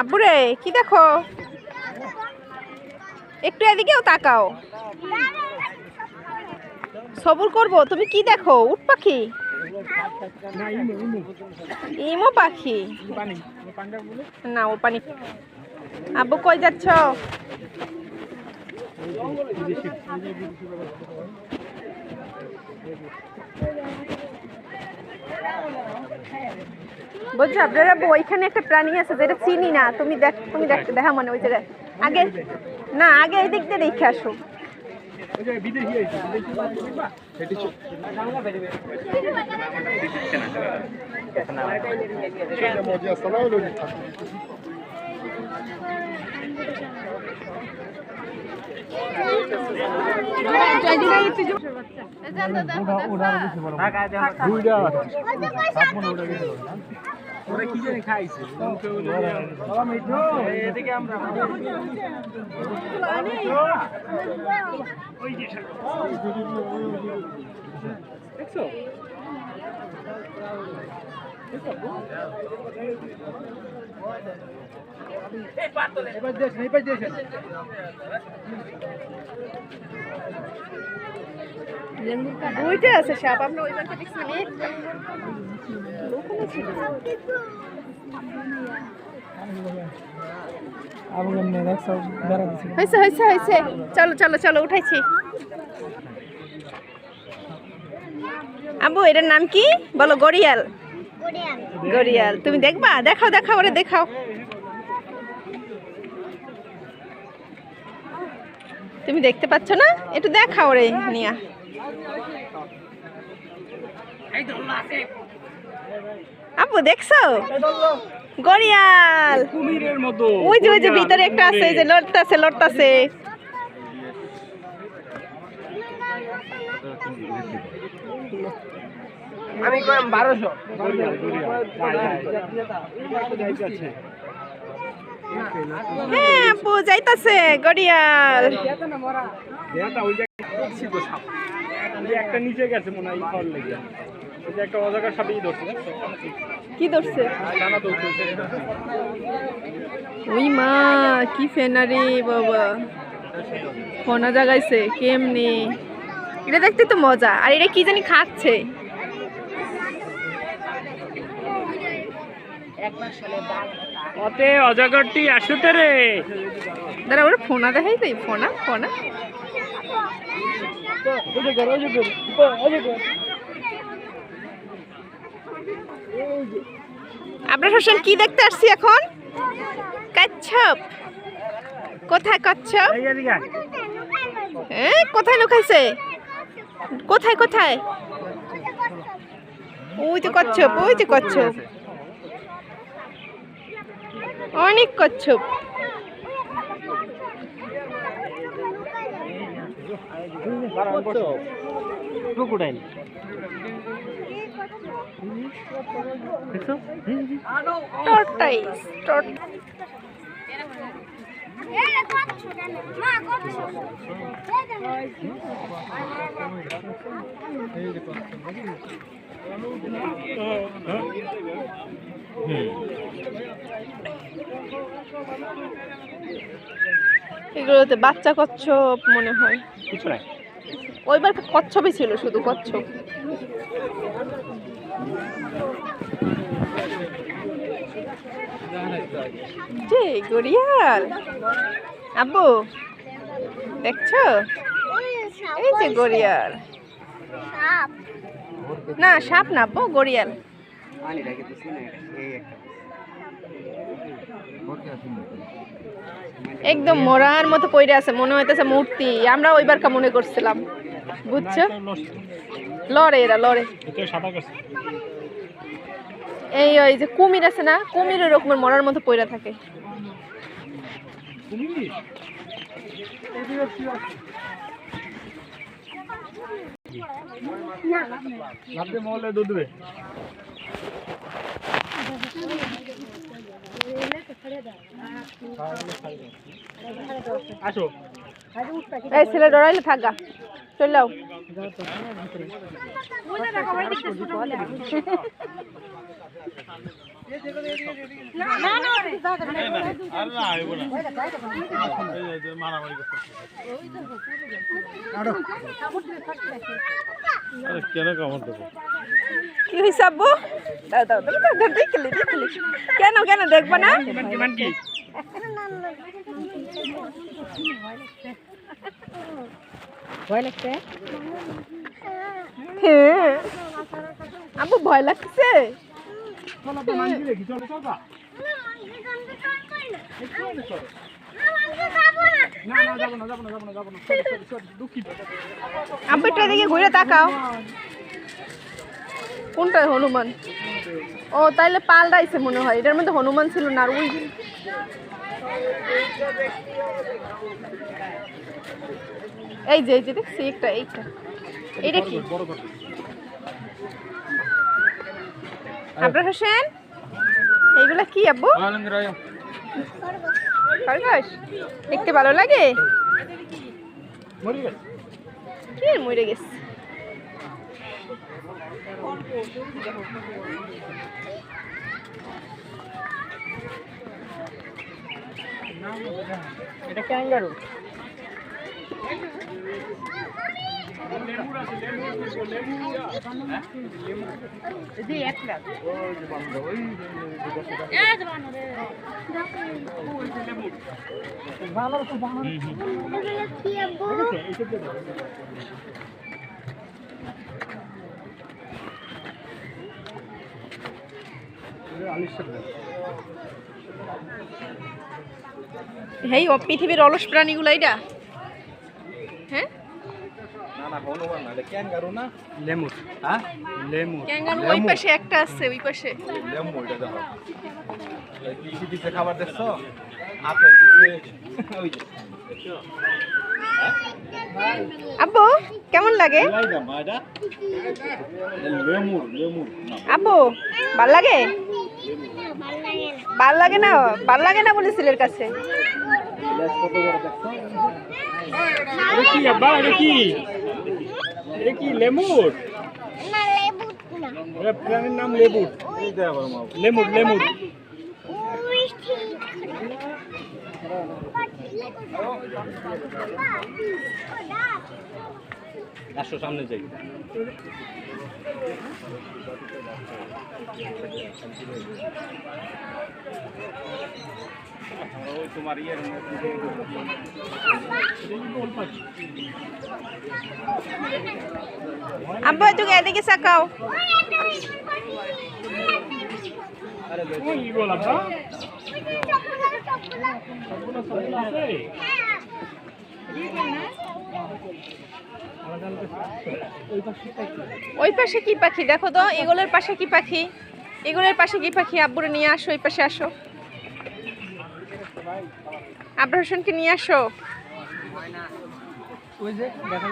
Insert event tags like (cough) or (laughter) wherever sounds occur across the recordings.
আব্বুরে, কি দেখো? একটু এদিকেও তাকাও। সবুর করব, তুমি কি দেখো? উট পাখি? ইমো পাখি। না, ও পানি। আব্বু কই যাচ্ছ? বলছো আপনারা ওইখানে একটা প্রাণী আছে যেটা চিনি না। তুমি দেখ তুমি দেখ, দেখা মানে ওই আগে, না, আগে এই দিক দিয়ে দেখে আসো। ওরা কি জানি খাইছে এদিকে আমরা দেখছ? এবার আছে সাপ ওই দেখছ চলো চলো চলো, উঠাইছি। আবু, এটার নাম কি? বলো, গড়িয়াল। গড়িয়াল। তুমি দেখবা? দেখাও দেখাও ওরে দেখাও। তুমি দেখতে পাচ্ছ না? একটু দেখাও রে নিয়া। আপু দেখছ? গড়িয়াল। ওই যে ওই যে ভিতরে একটা আছে যে লড়তাছে লড়তাছে। আমি কম বারোশো। হ্যাঁ আপু যাইতাছে গড়িয়াল। একটা নিচে গেছে মনে হয় ফল লেগে। ওই একটা অজাগার সাপেই ধরছে কি ধরছে? ওই মা কি ফেনারে বাবা। ফোনা জাগাইছে কেমনে? এটা দেখতে তো মজা। আর এটা কি জানি খাচ্ছে? অতে অজাগরটি আসুতে রে। দাঁড়া ওরা ফোনা দেখাই তাই ফোনা ফোনা। অজাগর অজাগর অজাগর আমরা হোসেন কি দেখতে আসছি এখন? কচ্ছপ। কোথায় কচ্ছপ? কোথায় লুকাইছে? কোথায় কোথায়? ওই যে কচ্ছপ ওই যে কচ্ছপ। অনেক কচ্ছপ। ক্রোকোডাইল। টর্টাইস এগুলোতে বাচ্চা কচ্ছপ মনে হয়। কিছু নাই। ওইবার কচ্ছপই ছিল শুধু কচ্ছপ। যে গড়িয়াল? আব্বু দেখছ? এই যে গড়িয়াল। না সাপ না আব্বু গড়িয়াল। একদম মরার মতো পইরে আছে মনে হইতেছে মূর্তি। আমরা ওইবার কা মনে করছিলাম বুঝছ? লড়ে এরা লড়ে। এই ওই যে কুমির আছে না কুমির রকমের মরার মতো পইরা থাকে। কুমির? লাভতে মহলে দুধ দেবে। আসো। এই ছেলে ডরাইলে থাকা চল যাও। কেন কি হয়েছে আব্বু দেখলি দেখলি কেন কেন দেখব না কি হ্যাঁ। আব্বু ভয় লাগছে? চলো তো মানছি দেখি চলো চলো না না যাব না যাব না যাব না যাব না সরি সরি সরি দুঃখিত আব্বু একটু এদিকে ঘুরে তাকাও। কোনটা হনুমান? ও, তাইলে পাল্টাইছে মনে হয়। এটার মধ্যে হনুমান ছিল না ওই এই যে এই যে, দেখছি একটা এইটা। এটা কি? আবরার হোসেন? এইগুলা কি আব্বু? খরগোশ। দেখতে ভালো লাগে? কি মরে গেছে? এটা ক্যাঙ্গারু। হেই পৃথিবীর অলস প্রাণীগুলো এটা লেমুর। হ্যাঁ? লেমুর। ক্যাঙ্গারু ওই পাশে একটা আছে ওই পাশে। খাবার দেখছ? আপেল (laughs) ওই আব্বু কেমন লাগে? আব্বু ভালো লাগে? ভালো লাগে না? ভালো লাগে না বলে ছেলের কাছে? আব্বা? কি? এটা কি লেমুর এটা প্রাণীর নাম লেবুর এই দে আবার মা লেমুর লেমুর আসো সামনে যাই। ওই তোমার ইয়ের মধ্যে আব্বু তুমি এদিকে চাকাও ওই বল আব্বা। আছে ওই পাশে কি পাখি? দেখো তো, এগুলোর পাশে কি পাখি? এগুলোর পাশে কি পাখি? আব্বুরে নিয়ে আসো, ওই পাশে আসো। আব্রাহ হোসেনকে নিয়ে আসো। দেখা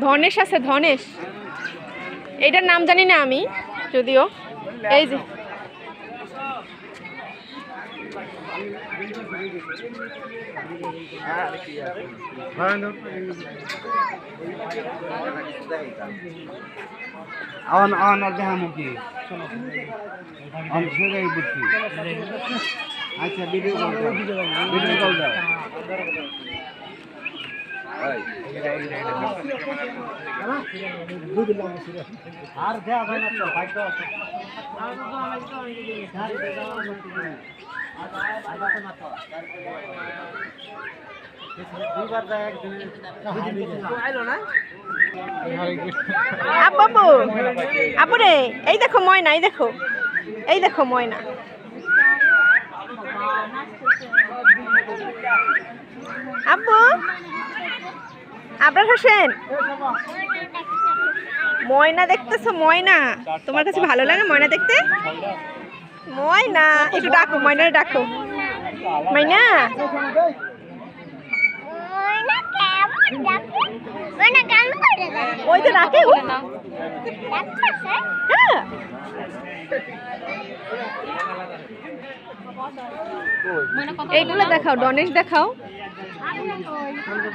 ধনেশ আছে, ধনেশ। এটার নাম জানি না আমি, যদিও। এই যে। আওয়ান আর দেখা মুখি আমি সেটাই আচ্ছা ভিডিও কল দাও। ভিডিও কল দাও। আর দেয়া ভাই না তো ভাগ্য আছে। রে এই দেখো ময়না এই দেখো। এই দেখো ময়না। আব্বু? আবরার হোসেন? ময়না দেখতেছো? ময়না? তোমার কাছে ভালো লাগে ময়না দেখতে? ময়না একটু ডাকো ময়না? ডাকো? ময়না ওই রাখে হ্যাঁ। এইগুলো দেখাও, ডনেশ দেখাও।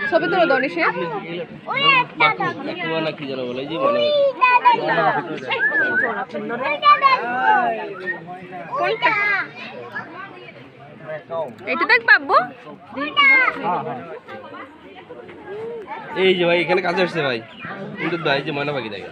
ছবি তোলো ডনেশে এটা দেখ পাবো এই যে ভাই, এখানে কাজে আসছে ভাই। কিন্তু ভাই যে ময়না পাখি দেখে।